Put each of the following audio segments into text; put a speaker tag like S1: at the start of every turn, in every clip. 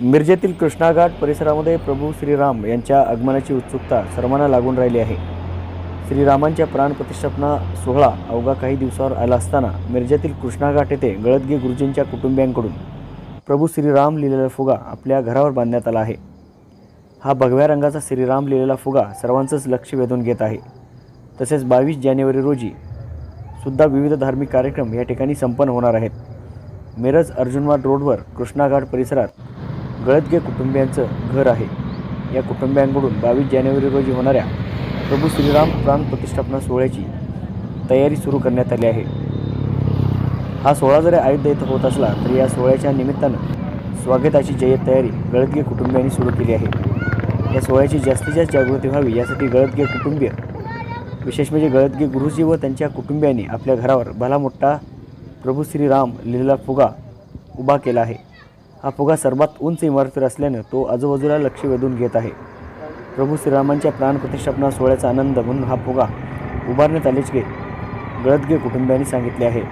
S1: मिरजेतील कृष्णाघाट परिसरामध्ये प्रभू श्रीराम यांच्या आगमनाची उत्सुकता सर्वांना लागून राहिली आहे. श्रीरामांच्या प्राणप्रतिष्ठापना सोहळा अवघा काही दिवसावर आला असताना मिरजेतील कृष्णाघाट येथे गळदगी गुरुजींच्या कुटुंबियांकडून प्रभू श्रीराम लिहिलेला फुगा आपल्या घरावर बांधण्यात आला आहे. हा भगव्या रंगाचा श्रीराम लिहिलेला फुगा सर्वांचंच लक्ष वेधून घेत आहे. तसेच बावीस जानेवारी रोजी सुद्धा विविध धार्मिक कार्यक्रम या ठिकाणी संपन्न होणार आहेत. मिरज अर्जुनवाड रोडवर कृष्णाघाट परिसरात गळदगे कुटुंबियांचं घर आहे. या कुटुंबियांकडून बावीस जानेवारी रोजी होणाऱ्या प्रभू श्रीराम प्राण प्रतिष्ठापना सोहळ्याची तयारी सुरू करण्यात आली आहे. हा सोहळा जरी अयोध्या इथं होत असला तरी या सोहळ्याच्या निमित्तानं स्वागताची जय्यत तयारी गळदगे कुटुंबियांनी सुरू केली आहे. या सोहळ्याची जास्तीत जास्त जागृती व्हावी यासाठी गळदगे कुटुंबीय विशेष म्हणजे गळदगे गुरुजी व त्यांच्या कुटुंबियांनी आपल्या घरावर भला मोठा प्रभू श्रीराम लिहिलेला फुगा उभा केला आहे. हा फुगा सर्वात उंच इमारतीवर असल्यानं तो आजूबाजूला लक्ष वेधून घेत आहे. प्रभू श्रीरामांच्या प्राणप्रतिष्ठापना सोहळ्याचा आनंद म्हणून हा फुगा उभारण्यात आल्याचे गळदगे कुटुंबियांनी सांगितले आहे.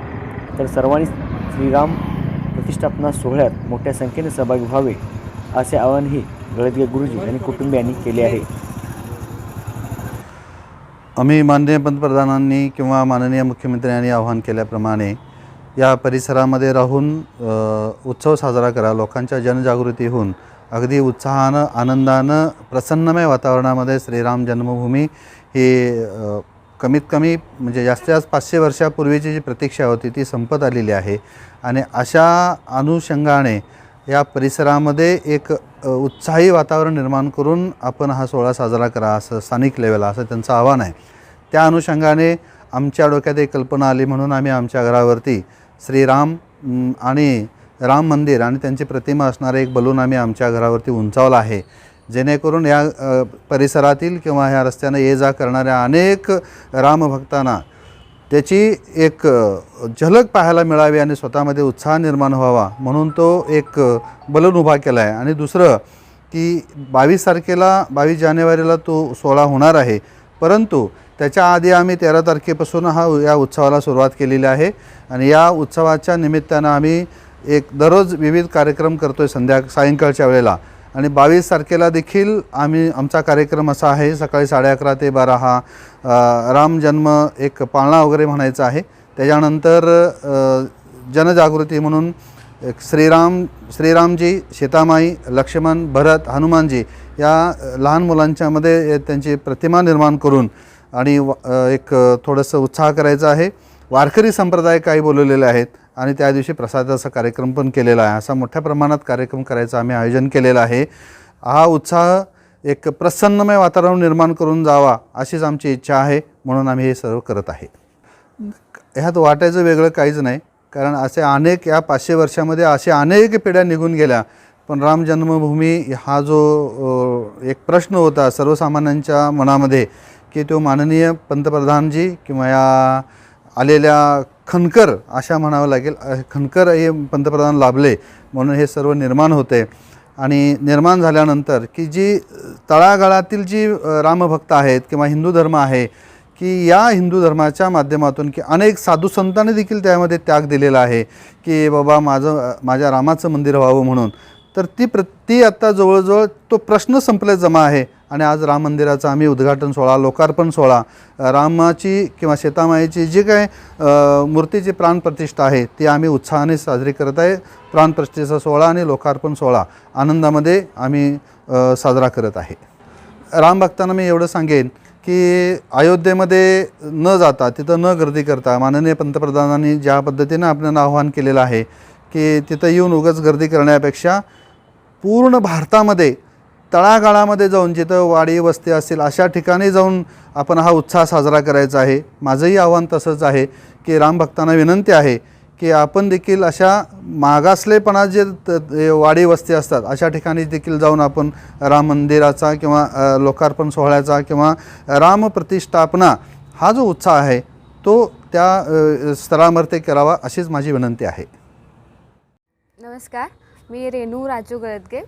S1: तर सर्वांनी श्रीराम प्रतिष्ठापना सोहळ्यात मोठ्या संख्येने सहभागी व्हावे असे आवाहनही गळदगे गुरुजी आणि कुटुंबियांनी केले आहे.
S2: आम्ही माननीय पंतप्रधानांनी किंवा माननीय मुख्यमंत्र्यांनी आवाहन केल्याप्रमाणे या परिसरामध्ये राहून उत्सव साजरा करा लोकांच्या जनजागृती होऊन. अगदी उत्साहानं आनंदानं प्रसन्नमय वातावरणामध्ये श्रीराम जन्मभूमी ही कमीत कमी म्हणजे जास्तीत जास्त पाचशे वर्षापूर्वीची जी प्रतीक्षा होती ती संपत आलेली आहे. आणि अशा अनुषंगाने या परिसरामध्ये एक उत्साही वातावरण निर्माण करून आपण हा सोहळा साजरा करा असं स्थानिक लेवलला असं त्यांचं आव्हान आहे. त्या अनुषंगाने आमच्या डोक्यात एक कल्पना आली म्हणून आम्ही आमच्या घरावरती श्रीराम आणि राम मंदिर आणि त्यांची प्रतिमा असणारे एक बलून आम्ही आमच्या घरावरती उंचावलं आहे. जेणेकरून या परिसरातील किंवा ह्या रस्त्यानं ये जा करणाऱ्या अनेक रामभक्तांना त्याची एक झलक पाहायला मिळावी आणि स्वतःमध्ये उत्साह निर्माण व्हावा म्हणून तो एक बलून उभा केला आहे आणि दुसरं की बावीस तारखेला बावीस जानेवारीला तो सोहळा होणार आहे. परंतु त्याच्या आधी आम्ही तेरा तारखेपासून हा या उत्सवाला सुरुवात केलेली आहे. आणि या उत्सवाच्या निमित्तानं आम्ही एक दररोज विविध कार्यक्रम करतो आहे संध्या सायंकाळच्या वेळेला. आणि बावीस तारखेला देखील आम्ही आमचा कार्यक्रम असा आहे सकाळी साडे अकरा ते बारा हा राम जन्म एक पाळणा वगैरे म्हणायचा आहे. त्याच्यानंतर जनजागृती म्हणून एक श्रीराम श्रीरामजी सीतामाई लक्ष्मण भरत हनुमानजी या लहान मुलांच्यामध्ये त्यांची प्रतिमा निर्माण करून आणि व- एक थोडंसं उत्साह करायचा आहे. वारकरी संप्रदाय काही बोलवलेले आहेत आणि त्या दिवशी प्रसादाचा कार्यक्रम पण केलेला आहे. असा मोठ्या प्रमाणात कार्यक्रम करायचं आम्ही आयोजन केलेलं आहे. हा उत्साह एक प्रसन्नमय वातावरण निर्माण करून जावा अशीच आमची इच्छा आहे म्हणून आम्ही हे सर्व करत आहे. ह्यात वाटायचं वेगळं काहीच नाही. कारण असे अनेक या पाचशे वर्षामध्ये असे अनेक पिढ्या निघून गेल्या. पण राम जन्मभूमी हा जो एक प्रश्न होता सर्वसामान्यांच्या मनामध्ये की तो माननीय पंतप्रधानजी किंवा या आलेल्या खनकर अशा म्हणावं लागेल खनकर हे पंतप्रधान लाभले म्हणून हे सर्व निर्माण होते. आणि निर्माण झाल्यानंतर की जी तळागाळातील जी रामभक्त आहेत किंवा हिंदू धर्म आहे की या हिंदू धर्माच्या माध्यमातून की अनेक साधू संतांनी देखील त्यामध्ये त्याग दिलेला आहे की बाबा माझं माझ्या रामाचं मंदिर व्हावं म्हणून. तर ती प्र ती आत्ता जवळजवळ तो प्रश्न संपल्या जमा आहे. आणि आज राम मंदिराचा आम्ही उद्घाटन सोहळा लोकार्पण सोहळा रामाची किंवा सीतामाईची जी काय मूर्तीची प्राणप्रतिष्ठा आहे ती आम्ही उत्साहाने साजरी करत आहे. प्राणप्रतिष्ठेचा सोहळा आणि लोकार्पण सोहळा आनंदामध्ये आम्ही साजरा करत आहे. राम भक्तांना मी एवढं सांगेन की अयोध्येमध्ये न जाता तिथं न गर्दी करता माननीय पंतप्रधानांनी ज्या पद्धतीनं आपल्याला आव्हान केलेलं आहे की तिथं येऊन उगाच गर्दी करण्यापेक्षा पूर्ण भारतामध्ये तळागाळामध्ये जाऊन जिथं वाडी वस्ती असतील अशा ठिकाणी जाऊन आपण हा उत्साह साजरा करायचा आहे. माझंही आव्हान तसंच आहे की रामभक्तांना विनंती आहे की आपण देखील अशा मागासलेपणा जे त- वाडी वस्ती असतात अशा ठिकाणी देखील जाऊन आपण राम मंदिराचा किंवा लोकार्पण सोहळ्याचा किंवा राम प्रतिष्ठापना हा जो उत्साह आहे तो त्या स्तरामध्ये करावा अशीच माझी विनंती आहे.
S3: नमस्कार. मी रेणू राजू गळदगे.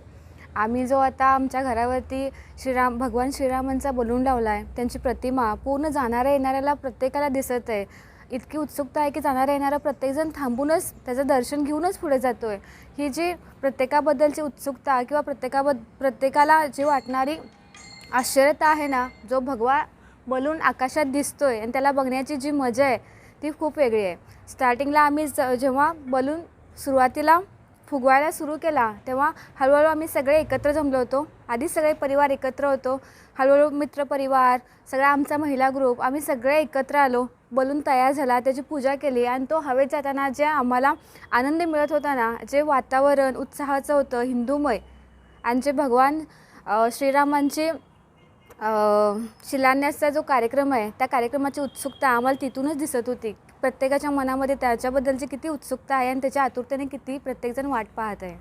S3: आम्ही जो आता आमच्या घरावरती श्रीराम भगवान श्रीरामांचा बलून लावला आहे त्यांची प्रतिमा पूर्ण जाणाऱ्या येणाऱ्याला प्रत्येकाला दिसत आहे. इतकी उत्सुकता आहे की जाणारा येणारा प्रत्येकजण थांबूनच त्याचं दर्शन घेऊनच पुढे जातो आहे ही जी प्रत्येकाबद्दलची उत्सुकता किंवा प्रत्येकाबद्द प्रत्येकाला जी वाटणारी आश्चर्यता आहे ना जो भगवा बलून आकाशात दिसतो आहे आणि त्याला बघण्याची जी मजा आहे ती खूप वेगळी आहे. स्टार्टिंगला आम्ही ज जेव्हा बलून सुरुवातीला फुगवायला सुरू केला तेव्हा हळूहळू आम्ही सगळे एकत्र जमलो होतो. आधी सगळे परिवार एकत्र होतो. हळूहळू मित्रपरिवार सगळा आमचा महिला ग्रुप आम्ही सगळे एकत्र आलो. बलून तयार झाला त्याची पूजा केली आणि तो हवेत जाताना जे आम्हाला आनंद मिळत होता ना जे वातावरण उत्साहाचं होतं हिंदूमय. आणि जे भगवान श्रीरामांचे शिलान्यासचा जो कार्यक्रम आहे त्या कार्यक्रमाची उत्सुकता आम्हाला तिथूनच दिसत होती. प्रत्येकाच्या मनामध्ये त्याच्याबद्दलची किती उत्सुकता आहे आणि त्याच्या आतुरतेने किती प्रत्येकजण वाट पाहत आहे.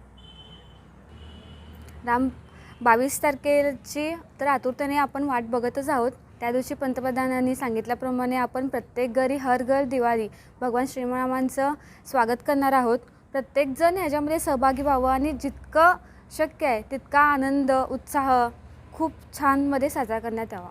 S3: राम बावीस तारखेची तर आतुरतेने आपण वाट बघतच आहोत. त्या दिवशी पंतप्रधानांनी सांगितल्याप्रमाणे आपण प्रत्येक घरी हर घर दिवाळी भगवान श्रीरामांचं स्वागत करणार आहोत. प्रत्येकजण ह्याच्यामध्ये सहभागी व्हावं आणि जितकं शक्य आहे तितका आनंद उत्साह खूप छानमध्ये साजरा करण्यात यावा.